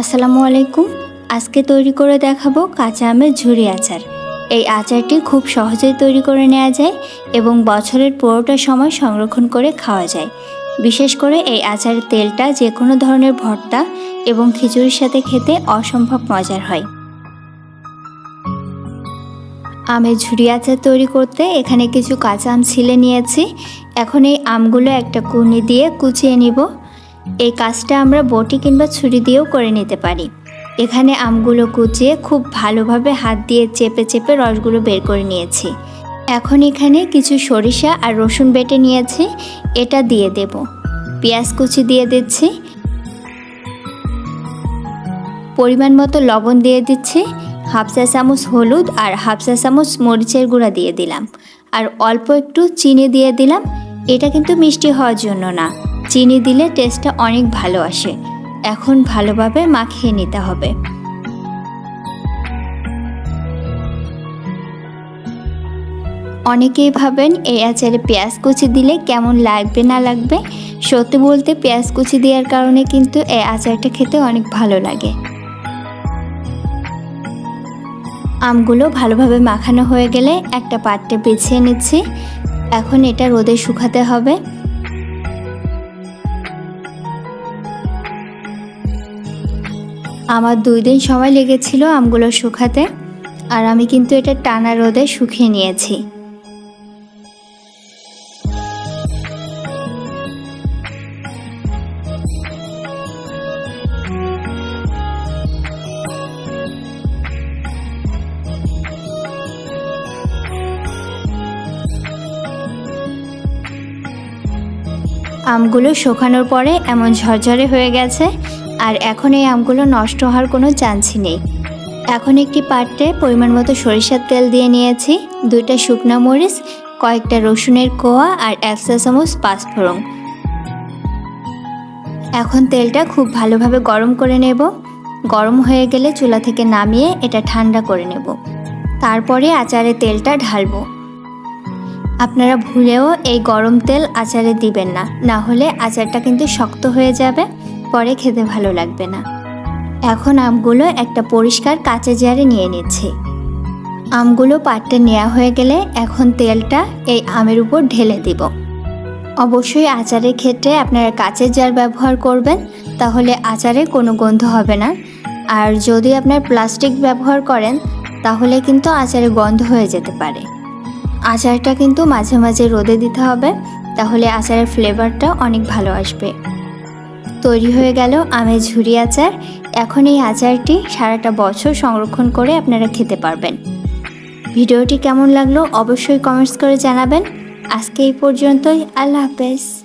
আসসালামু আলাইকুম। আজকে তৈরি করে দেখাবো কাঁচা আমের ঝুরি আচার। এই আচারটি খুব সহজেই তৈরি করে নেওয়া যায় এবং বছরের পুরোটা সময় সংরক্ষণ করে খাওয়া যায়। বিশেষ করে এই আচারের তেলটা যে কোনো ধরনের ভর্তা এবং খিচুড়ির সাথে খেতে অসম্ভব মজার হয়। আমের ঝুরি আচার তৈরি করতে এখানে কিছু কাঁচা আম ছিলে নিয়েছি। এখন এই আমগুলো একটা কুনি দিয়ে কুচিয়ে নিব। এই কাজটা আমরা বটি কিংবা ছুরি দিয়েও করে নিতে পারি। এখানে আমগুলো কুচিয়ে খুব ভালোভাবে হাত দিয়ে চেপে চেপে রসগুলো বের করে নিয়েছি। এখন এখানে কিছু সরিষা আর রসুন বেটে নিয়েছি, এটা দিয়ে দেব। পেঁয়াজ কুচি দিয়ে দিচ্ছি। পরিমাণ মতো লবণ দিয়ে দিচ্ছি। হাফ চা চামচ হলুদ আর হাফ চা চামচ মরিচের গুঁড়া দিয়ে দিলাম। আর অল্প একটু চিনি দিয়ে দিলাম। এটা কিন্তু মিষ্টি হওয়ার জন্য না। চিনি দিলে টেস্টটা অনেক ভালো আসে। এখন ভালোভাবে মাখিয়ে নিতে হবে। অনেকেই ভাবেন, এই আচারে পেঁয়াজ কুচি দিলে কেমন লাগবে, না লাগবে? সত্যি বলতে, পেঁয়াজ কুচি দেওয়ার কারণে কিন্তু এই আচারটা খেতে অনেক ভালো লাগে। আমগুলো ভালোভাবে মাখানো হয়ে গেলে একটা পাত্রে বেছিয়ে নিচ্ছি। এখন এটা রোদে শুকাতে হবে। আমার দুই দিন সময় লেগেছিল আমগুলো শুকাতে, আর আমি কিন্তু এটা টানা রোদে শুকিয়ে নিয়েছি। আমগুলো শুকানোর পরে এমন ঝরঝরে হয়ে গেছে আর এখন এই আমগুলো নষ্ট হওয়ার কোনো চান্সই নেই। এখন একটি পাত্রে পরিমাণ মতো সরিষার তেল দিয়ে নিয়েছি, দুইটা শুকনো মরিচ, কয়েকটা রসুনের কোয়া আর এক চা চামচ পাঁচফোড়ন এখন তেলটা খুব ভালোভাবে গরম করে নেব। গরম হয়ে গেলে চুলা থেকে নামিয়ে এটা ঠান্ডা করে নেব। তারপরে আচারে তেলটা ঢালব। আপনারা ভুলেও এই গরম তেল আচারে দিবেন না না হলে আচারটা কিন্তু শক্ত হয়ে যাবে। পরে খেতে ভালো লাগবে না। এখন আমগুলো একটা পরিষ্কার কাঁচা জারে নিয়ে নিচ্ছি। আমগুলো পাটটা নেওয়া হয়ে গেলে এখন তেলটা এই আমের উপর ঢেলে দিব। অবশ্যই আচারের ক্ষেত্রে আপনারা কাঁচের জার ব্যবহার করবেন, তাহলে আচারে কোনো গন্ধ হবে না। আর যদি আপনার প্লাস্টিক ব্যবহার করেন, তাহলে কিন্তু আচারে গন্ধ হয়ে যেতে পারে। আচারটা কিন্তু মাঝে মাঝে রোদে দিতে হবে, তাহলে আচারের ফ্লেভারটা অনেক ভালো আসবে। তৈরি হয়ে গেল আমের ঝুরি আচার। এখন এই আচারটি সারাটা বছর সংরক্ষণ করে আপনারা খেতে পারবেন। ভিডিওটি কেমন লাগল অবশ্যই কমেন্টস করে জানাবেন। আজকে এই পর্যন্তই, আল্লাহ হাফেজ।